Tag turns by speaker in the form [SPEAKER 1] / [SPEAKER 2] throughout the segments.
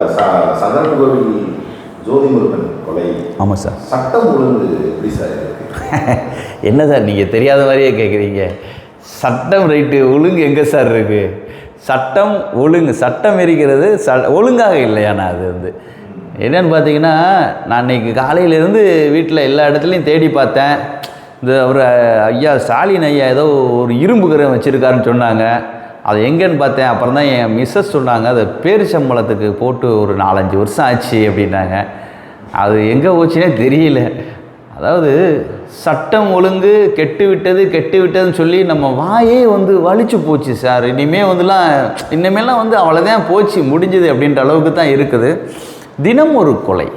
[SPEAKER 1] சதன் கோவில் ஜோதிமுருகன் கொலை.
[SPEAKER 2] ஆமாம் சார்.
[SPEAKER 1] சட்டம் ஒழுங்கு எப்படி சார்
[SPEAKER 2] என்ன சார் நீங்கள் தெரியாத மாதிரியே கேட்குறீங்க சட்டம் ரைட்டு ஒழுங்கு எங்கே சார் இருக்குது சட்டம் ஒழுங்கு சட்டம் இருக்கிறது ச ஒழுங்காக இல்லையாண்ணா அது வந்து? என்னன்னு பார்த்தீங்கன்னா நான் இன்னைக்கு காலையிலேருந்து வீட்டில் எல்லா இடத்துலையும் தேடி பார்த்தேன். இந்த ஒரு ஐயா ஸ்டாலின் ஐயா ஏதோ ஒரு இரும்பு கிரகம் வச்சுருக்காருன்னு சொன்னாங்க. அது எங்கேன்னு பார்த்தேன். அப்புறம் தான் என் மிஸ்ஸஸ் சொன்னாங்க அது பேரிச்சம்பளத்துக்கு போட்டு ஒரு நாலஞ்சு வருஷம் ஆச்சு அப்படின்னாங்க. அது எங்கே போச்சுனே தெரியல. அதாவது சட்டம் ஒழுங்கு கெட்டு விட்டது கெட்டு விட்டதுன்னு சொல்லி நம்ம வாயே வந்து வலிச்சு போச்சு சார். இனிமேல் வந்துலாம் இனிமேலாம் வந்து அவ்வளோதான் போச்சு முடிஞ்சுது அப்படின்ற அளவுக்கு தான் இருக்குது. தினம் ஒரு கொலை.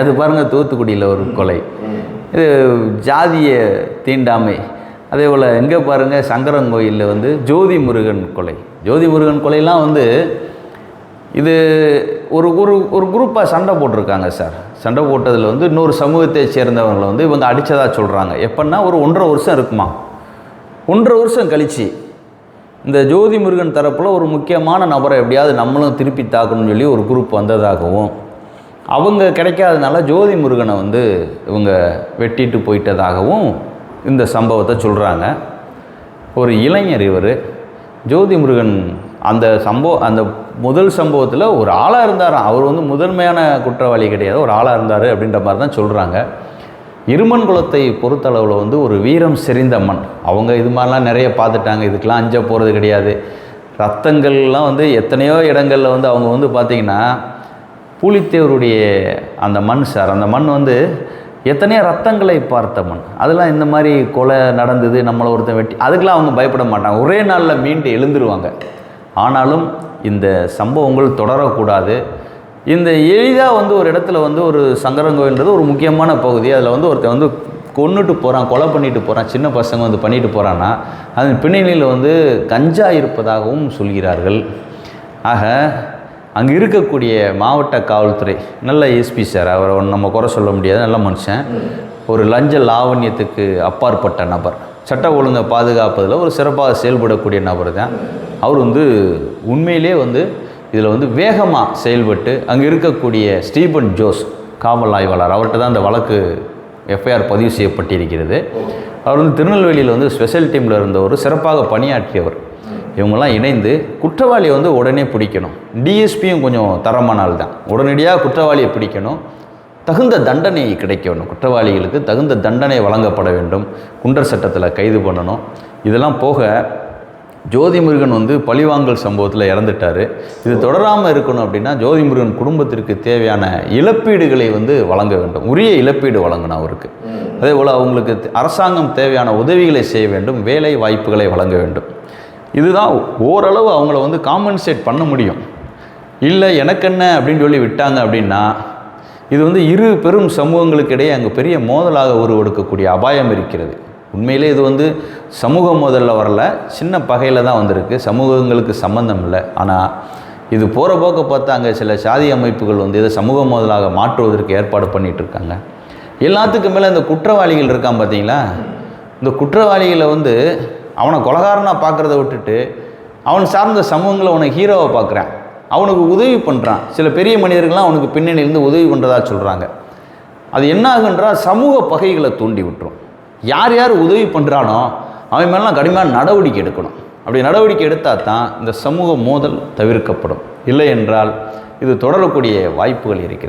[SPEAKER 2] அது பாருங்கள் தூத்துக்குடியில் ஒரு கொலை. இது ஜாதிய தீண்டாமை. அதே போல் எங்கே பாருங்கள் சங்கரங்கோயிலில் வந்து ஜோதி முருகன் கொலை. ஜோதி முருகன் கொலையெல்லாம் வந்து இது ஒரு ஒரு ஒரு குரூப்பாக சண்டை போட்டிருக்காங்க சார். சண்டை போட்டதில் வந்து இன்னொரு சமூகத்தை சேர்ந்தவங்களை வந்து இவங்க அடித்ததாக சொல்கிறாங்க எப்படின்னா ஒரு ஒன்றரை வருஷம் இருக்குமா? ஒன்றரை வருஷம் கழிச்சு இந்த ஜோதி முருகன் தரப்பில் ஒரு முக்கியமான நபரை எப்படியாவது நம்மளும் திருப்பி தாக்கணும்னு சொல்லி ஒரு குரூப் வந்ததாகவும் அவங்க கிடைக்காதனால ஜோதி முருகனை வந்து இவங்க வெட்டிட்டு போயிட்டதாகவும் இந்த சம்பவத்தை சொல்கிறாங்க ஒரு இளைஞர் இவர் ஜோதி முருகன் அந்த சம்பவம் அந்த முதல் சம்பவத்தில் ஒரு ஆளாக இருந்தாராம். அவர் வந்து முதன்மையான குற்றவாளி கிடையாது ஒரு ஆளாக இருந்தார் அப்படின்ற மாதிரி தான் சொல்கிறாங்க இருமன் குலத்தை பொறுத்தளவில் வந்து ஒரு வீரம் செறிந்த மண். அவங்க இது மாதிரிலாம் நிறைய பார்த்துட்டாங்க. இதுக்கெலாம் அஞ்ச போகிறது கிடையாது. ரத்தங்கள்லாம் வந்து எத்தனையோ இடங்களில் வந்து அவங்க வந்து பார்த்திங்கன்னா பூலித்தேவருடைய அந்த மண் சார். அந்த மண் வந்து எத்தனையோ ரத்தங்களை பார்த்தவன் அதெல்லாம் இந்த மாதிரி கொலை நடந்தது நம்மளை ஒருத்தன் வெட்டி அதுக்கெலாம் அவங்க பயப்பட மாட்டாங்க. ஒரே நாளில் மீண்டு எழுந்துருவாங்க. ஆனாலும் இந்த சம்பவங்கள் தொடரக்கூடாது. இந்த எளிதாக வந்து ஒரு இடத்துல வந்து ஒரு சங்கரங்கோயில்ன்றது ஒரு முக்கியமான பகுதி. அதில் வந்து ஒருத்தன் வந்து கொண்டுட்டு போகிறான் கொலை பண்ணிட்டு போகிறான் சின்ன பசங்க வந்து பண்ணிட்டு போகிறான்னா அதன் பின்னணியில் வந்து கஞ்சா இருப்பதாகவும் சொல்கிறார்கள். ஆக அங்கே இருக்கக்கூடிய மாவட்ட காவல்துறை நல்ல எஸ்பி சார் அவரை நம்ம குறை சொல்ல முடியாது நல்ல மனுஷன். ஒரு லஞ்ச லாவண்யத்துக்கு அப்பாற்பட்ட நபர். சட்ட ஒழுங்கை பாதுகாப்பதில் ஒரு சிறப்பாக செயல்படக்கூடிய நபர் தான். அவர் வந்து உண்மையிலே வந்து இதில் வந்து வேகமாக செயல்பட்டு அங்கே இருக்கக்கூடிய ஸ்டீபன் ஜோஸ் காவல் ஆய்வாளர் அவர்கிட்ட தான் அந்த வழக்கு எஃப்ஐஆர் பதிவு செய்யப்பட்டிருக்கிறது. அவர் வந்து திருநெல்வேலியில் வந்து ஸ்பெஷல் டீமில் இருந்தவர் சிறப்பாக பணியாற்றியவர். இவங்கெல்லாம் இணைந்து குற்றவாளியை வந்து உடனே பிடிக்கணும். டிஎஸ்பியும் கொஞ்சம் தரமான ஆள் தான். உடனடியாக குற்றவாளியை பிடிக்கணும். தகுந்த தண்டனை கிடைக்கணும். குற்றவாளிகளுக்கு தகுந்த தண்டனை வழங்கப்பட வேண்டும். குண்டர் சட்டத்தில் கைது பண்ணணும். இதெல்லாம் போக ஜோதி முருகன் வந்து பழிவாங்கல் சம்பவத்தில் இறந்துட்டார். இது தொடராமல் இருக்கணும் அப்படின்னா ஜோதி முருகன் குடும்பத்திற்கு தேவையான இழப்பீடுகளை வந்து வழங்க வேண்டும். உரிய இழப்பீடு வழங்கணும் அவருக்கு. அதே போல் அவங்களுக்கு அரசாங்கம் தேவையான உதவிகளை செய்ய வேண்டும். வேலை வாய்ப்புகளை வழங்க வேண்டும். இதுதான் ஓரளவு அவங்கள வந்து காம்பன்சேட் பண்ண முடியும். இல்லை எனக்கென்ன அப்படின்னு சொல்லி விட்டாங்க அப்படின்னா இது வந்து இரு பெரும் சமூகங்களுக்கு இடையே அங்கே பெரிய மோதலாக உருவெடுக்கக்கூடிய அபாயம் இருக்கிறது. உண்மையிலே இது வந்து சமூக மோதலில் வரல சின்ன பகையில் தான் வந்திருக்கு. சமூகங்களுக்கு சம்மந்தம் இல்லை. ஆனால் இது போகிற போக்க பார்த்தா அங்கே சில சாதி அமைப்புகள் வந்து இதை சமூக மோதலாக மாற்றுவதற்கு ஏற்பாடு பண்ணிகிட்ருக்காங்க எல்லாத்துக்கும் மேலே இந்த குற்றவாளிகள் இருக்கான் பார்த்தீங்களா? இந்த குற்றவாளிகளை வந்து அவனை கொலகாரனாக பார்க்குறத விட்டுட்டு அவன் சார்ந்த சமூகங்களை அவனை ஹீரோவை பார்க்குறான். அவனுக்கு உதவி பண்ணுறான் சில பெரிய மனிதர்கள்லாம் அவனுக்கு பின்னணியிலேருந்து உதவி பண்ணுறதா சொல்கிறாங்க அது என்ன ஆகுன்றால் சமூக பகைகளை தூண்டி விட்டுரும். யார் யார் உதவி பண்ணுறானோ அவன் மேலாம் கடுமையான நடவடிக்கை எடுக்கணும். அப்படி நடவடிக்கை எடுத்தால் தான் இந்த சமூக மோதல் தவிர்க்கப்படும். இல்லை என்றால் இது தொடரக்கூடிய வாய்ப்புகள் இருக்கிறது.